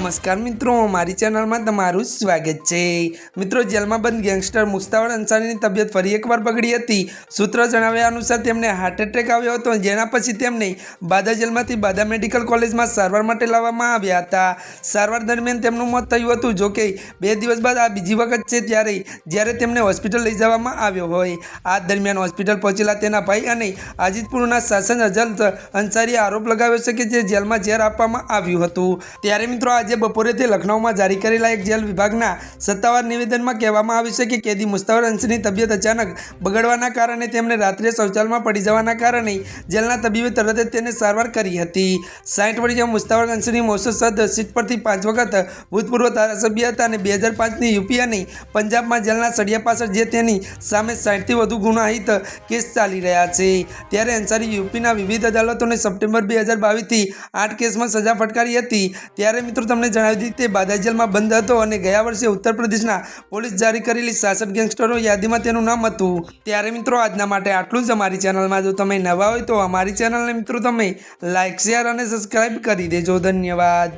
નમસ્કાર મિત્રો, મારી ચેનલમાં તમારું સ્વાગત છે. મિત્રો, જેલમાં બંધ ગેંગસ્ટર મુસ્તાવર અંસારીની તબિયત ફરી એકવાર બગડી હતી. સૂત્રો જણાવ્યા અનુસાર તેમને હાર્ટ એટેક આવ્યો હતો, જેના પછી તેમને બાદા જેલમાંથી બાદા મેડિકલ કોલેજમાં સારવાર માટે લાવવામાં આવ્યા હતા. સારવાર દરમિયાન તેમનું મોત થયું હતું જોકે બે દિવસ બાદ આ બીજી વખત છે, ત્યારે, જ્યારે તેમને હોસ્પિટલ લઈ જવામાં આવ્યો હોય. આ દરમિયાન હોસ્પિટલ પહોંચેલા તેના ભાઈ અને આજીતપુરના શાસન અજલ અંસારીએ આરોપ લગાવ્યો છે કે જે જેલમાં ઝેર આપવામાં આવ્યું હતું. ત્યારે મિત્રો, આજે બપોરે બપોરેથી લખનૌમાં જારી કરેલા એક જેલ વિભાગના સત્તાવાર નિવેદનમાં કહેવામાં આવ્યું છે કે કેદી મુસ્તાવર અંશની તબિયત અચાનક બગડવાના કારણે તેમને રાત્રે શૌચાલયમાં પડી જવાના કારણે જેલના તબીબે તરત જ તેને સારવાર કરી હતી. સાઠ વર્ષીય મુસ્તાવર અંશની મોસદ સીટ પરથી પાંચ વખત ભૂતપૂર્વ ધારાસભ્ય હતા અને બે હજાર પાંચની યુપી અને પંજાબમાં જેલના સળિયા પાછળ જે તેની સામે સાઠથી વધુ ગુનાહિત કેસ ચાલી રહ્યા છે. ત્યારે અંસારી યુપીના વિવિધ અદાલતોને સપ્ટેમ્બર બે હજાર બાવીસથી આઠ કેસમાં સજા ફટકારી હતી. ત્યારે મિત્રો તમને જણાવી દીધી તે બાદા બંધ હતો અને ગયા વર્ષે ઉત્તર પ્રદેશના પોલીસ જારી કરેલી સાસઠ ગેંગસ્ટરો યાદીમાં તેનું નામ હતું. ત્યારે મિત્રો આજના માટે આટલું જ અમારી ચેનલમાં. જો તમે નવા હોય તો અમારી ચેનલને મિત્રો તમે લાઇક શેર અને સબસ્ક્રાઈબ કરી દેજો. ધન્યવાદ.